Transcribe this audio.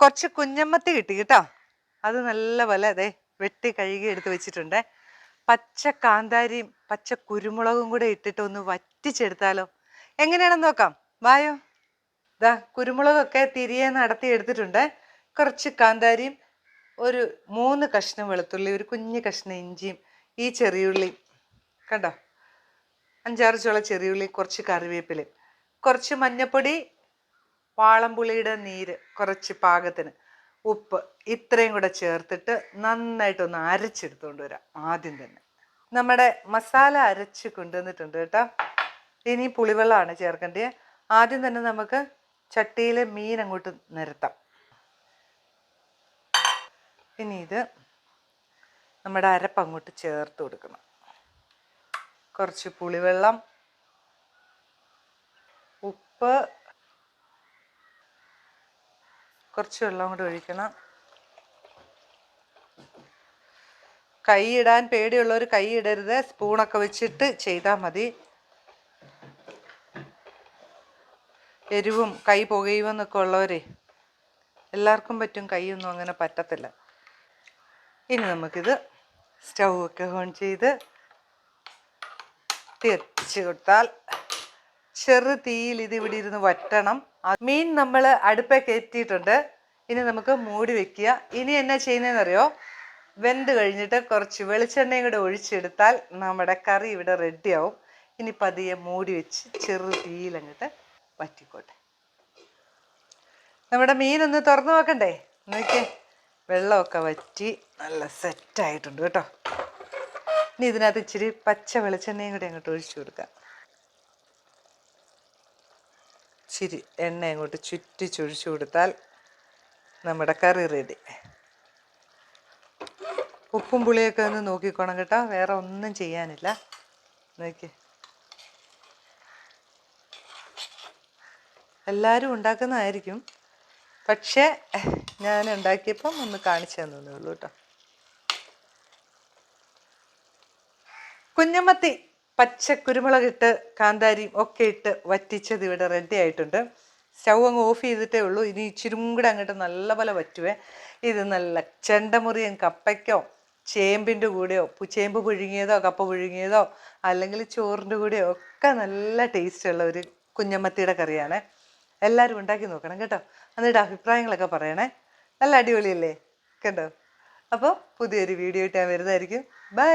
കുറച്ച് കുഞ്ഞമ്മത്തി കിട്ടി കേട്ടോ. അത് നല്ല പോലെ അതെ വെട്ടി കഴുകി എടുത്ത് വെച്ചിട്ടുണ്ട്. പച്ച കാന്താരിയും പച്ച കുരുമുളകും കൂടെ ഇട്ടിട്ട് ഒന്ന് വറ്റിച്ചെടുത്താലോ. എങ്ങനെയാണെന്ന് നോക്കാം. വായോ. ദാ കുരുമുളകൊക്കെ തിരിയെ നടത്തി എടുത്തിട്ടുണ്ട്. കുറച്ച് കാന്താരിയും ഒരു മൂന്ന് കഷ്ണം വെളുത്തുള്ളി ഒരു കുഞ്ഞ് കഷ്ണം ഇഞ്ചിയും ഈ ചെറിയുള്ളി കണ്ടോ? അഞ്ചാറ് ചുള ചെറിയുള്ളി കുറച്ച് കറിവേപ്പിലയും കുറച്ച് മഞ്ഞപ്പൊടി വാളംപുളിയുടെ നീര് കുറച്ച് പാകത്തിന് ഉപ്പ് ഇത്രയും കൂടെ ചേർത്തിട്ട് നന്നായിട്ടൊന്ന് അരച്ചെടുത്തുകൊണ്ട് വരാം ആദ്യം തന്നെ. നമ്മുടെ മസാല അരച്ച് കൊണ്ടുവന്നിട്ടുണ്ട് കേട്ടോ. ഇനി പുളിവെള്ളമാണ് ചേർക്കേണ്ടത്. ആദ്യം തന്നെ നമുക്ക് ചട്ടിയിൽ മീൻ അങ്ങോട്ട് നിരത്താം. ഇനി ഇത് നമ്മുടെ അരപ്പ് അങ്ങോട്ട് ചേർത്ത് കൊടുക്കണം. കുറച്ച് പുളിവെള്ളം ഉപ്പ് കുറച്ച് വെള്ളം കൂടെ ഒഴിക്കണം. കൈ ഇടാൻ പേടിയുള്ളവർ കൈ ഇടരുത്. സ്പൂണൊക്കെ വെച്ചിട്ട് ചെയ്താൽ മതി. എരിവും കൈ പുകയുമെന്നൊക്കെ ഉള്ളവരെ എല്ലാവർക്കും പറ്റും. കൈയൊന്നും അങ്ങനെ പറ്റത്തില്ല. ഇനി നമുക്കിത് സ്റ്റൗ ഒക്കെ ഓൺ ചെയ്ത് തിരിച്ചു കൊടുത്താൽ ചെറു തീയിൽ ഇത് ഇവിടെ ഇരുന്ന് വറ്റണം. മീൻ നമ്മൾ അടുപ്പേ കയറ്റിയിട്ടുണ്ട്. ഇനി നമുക്ക് മൂടി വെക്കുക. ഇനി എന്നാ ചെയ്യുന്നതെന്നറിയോ? വെന്ത് കഴിഞ്ഞിട്ട് കുറച്ച് വെളിച്ചെണ്ണയും കൂടെ ഒഴിച്ചെടുത്താൽ നമ്മുടെ കറി ഇവിടെ റെഡിയാവും. ഇനി പതിയെ മൂടി വെച്ച് ചെറു തീയിൽ അങ്ങോട്ട് വറ്റിക്കോട്ടെ. നമ്മുടെ മീനൊന്ന് തുറന്നു നോക്കണ്ടേ? നോക്കിയേ. വെള്ളമൊക്കെ വറ്റി നല്ല സെറ്റായിട്ടുണ്ട് കേട്ടോ. ഇനി ഇതിനകത്ത് ഇച്ചിരി പച്ച വെളിച്ചെണ്ണയും കൂടി അങ്ങോട്ട് ഒഴിച്ചു കൊടുക്കാം. ഇച്ചിരി എണ്ണ അങ്ങോട്ട് ചുറ്റി ചൊഴിച്ചു കൊടുത്താൽ നമ്മുടെ കറി റെഡി. ഉപ്പും പുളിയൊക്കെ ഒന്ന് നോക്കിക്കോണം കേട്ടോ. വേറെ ഒന്നും ചെയ്യാനില്ല. നോക്കി. എല്ലാവരും ഉണ്ടാക്കുന്നതായിരിക്കും. പക്ഷേ ഞാൻ ഉണ്ടാക്കിയപ്പം ഒന്ന് കാണിച്ചു തന്നേ ഉള്ളൂ കേട്ടോ. കുഞ്ഞമ്മത്തി പച്ച കുരുമുളകിട്ട് കാന്താരിയും ഒക്കെ ഇട്ട് വറ്റിച്ചത് ഇവിടെ റെഡി ആയിട്ടുണ്ട്. സ്റ്റൗ അങ്ങ് ഓഫ് ചെയ്തിട്ടേ ഉള്ളൂ. ഇനി ഇച്ചിരും കൂടെ അങ്ങോട്ട് നല്ലപോലെ വറ്റുവേ. ഇത് നല്ല ചെണ്ടമുറിയൻ കപ്പയ്ക്കോ ചേമ്പിന്റെ കൂടെയോ ചേമ്പ് പുഴുങ്ങിയതോ കപ്പ പുഴുങ്ങിയതോ അല്ലെങ്കിൽ ചോറിന്റെ കൂടെയോ ഒക്കെ നല്ല ടേസ്റ്റുള്ള ഒരു കുഞ്ഞമ്മത്തിയുടെ കറിയാണ്. എല്ലാവരും ഉണ്ടാക്കി നോക്കണം കേട്ടോ. എന്നിട്ട് അഭിപ്രായങ്ങളൊക്കെ പറയണേ. നല്ല അടിപൊളിയല്ലേ? കേട്ടോ? അപ്പോൾ പുതിയൊരു വീഡിയോ ഇട്ട് ഞാൻ വരുന്നതായിരിക്കും. ബൈ